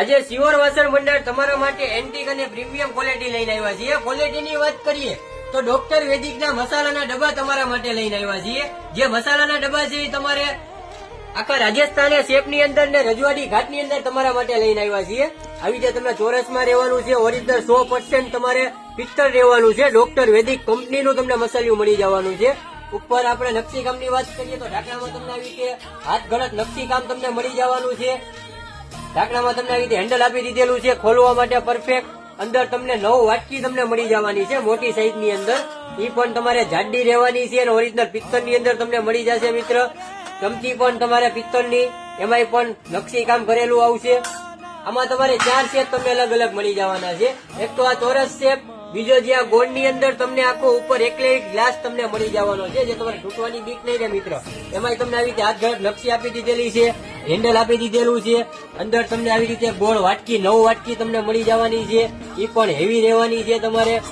આજે સિયોર વાસણ મંડળ તમારા માટે એન્ટિક અને પ્રીમિયમ ક્વોલિટી લઈને આવ્યા છીએ. ક્વોલિટીની વાત કરીએ તો ડોક્ટર વેદિકના મસાલાના ડબ્બા તમારા માટે લઈને આવ્યા છીએ. જે મસાલાના ડબ્બા છે તમારે આખા રાજસ્થાને શેપની અંદર ને રજવાડી ઘાટની અંદર તમારા માટે લઈને આવ્યા છીએ. આવી રીતે તમે ચોરસમાં રહેવાનું છે ઓરિજિનલ સો પર્સન્ટ તમારે પિત્તળ રહેવાનું છે. ડોક્ટર વેદિક કંપનીનું તમને મસાલિયું મળી જવાનું છે. ઉપર આપણે નકશી કામની વાત કરીએ તો ઢાકણામાં તમને આવી રીતે હાથ ગણત નકશી તમને મળી જવાનું છે. ઢાંકણામાં તમને આવી રીતે હેન્ડલ આપી દીધેલું છે, ખોલવા માટે પરફેક્ટ અંદર તમને નવ વાટકી તમને મળી જવાની છે, મોટી સાઈઝની અંદર. એ પણ તમારે જાડી રહેવાની છે અને ઓરિજિનલ પિત્તળની અંદર તમને મળી જશે મિત્ર. ચમચી પણ તમારે પિત્તળની એમાંય પણ નકશી કામ કરેલું આવશે. આમાં તમારે ચાર શેપ તમને અલગ અલગ મળી જવાના છે. એક તો આ ચોરસ શેપ બીજો જે આ ગોળની અંદર તમને આખો ઉપર એકલે એક ગ્લાસ તમને મળી જવાનો છે, જે તમારે તૂટવાની બીક નહીં રહે મિત્ર. એમાંય તમને આવી રીતે હાથ ઘર નકશી આપી દીધેલી છે. હેન્ડલ આપી દીધેલું છે. અંદર તમને આવી રીતે ગોળ વાટકી, નવ વાટકી તમને મળી જવાની છે. એ પણ હેવી રહેવાની છે તમારે.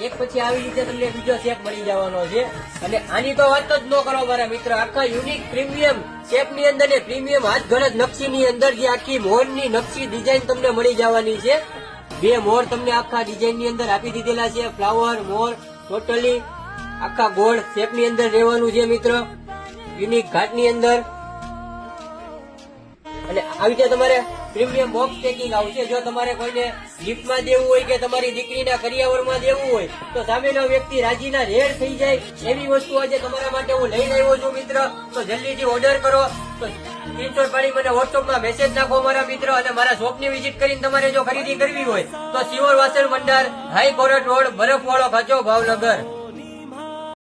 એક પછી આવી રીતે તમને બીજો શેપ મળી જવાનો છે. અને આની તો વાત જ ન કરો મારા મિત્ર, આખા યુનિક પ્રીમિયમ શેપની અંદર ને પ્રીમિયમ હાથ ગણત નકશી ની અંદર જે આખી મોરની નકશી ડિઝાઇન તમને મળી જવાની છે. બે મોર તમને આખા ડિઝાઇનની અંદર આપી દીધેલા છે. ફ્લાવર મોર ટોટલી આખા ગોળ શેપની અંદર રહેવાનું છે મિત્ર. યુનિક ઘાટની અંદર. અને આવી રીતે તમારે પ્રીમિયમ બોક્સ પેકિંગ આવશે જો તમારે કોઈને ગિફ્ટમાં દેવું હોય કે તમારી દીકરીના કરિયાવરમાં દેવું હોય, તો સામેનો વ્યક્તિ રાજીના રેડ થઈ જાય. એવી વસ્તુ આજે તમારા માટે હું લઈને આવ્યો છું, મિત્ર. તો જલ્દીથી ઓર્ડર કરો. તો સ્ક્રીનશોટ પાડી મને વોટ્સઅપમાં મેસેજ નાખો મારા મિત્ર, અને મારા શોપની વિઝિટ કરીને તમારે જો ખરીદી કરવી હોય, તો સિવર વાસણ ભંડાર, હાઈ કોર્ટ રોડ, બરફવાળો ખાચો ભાવનગર.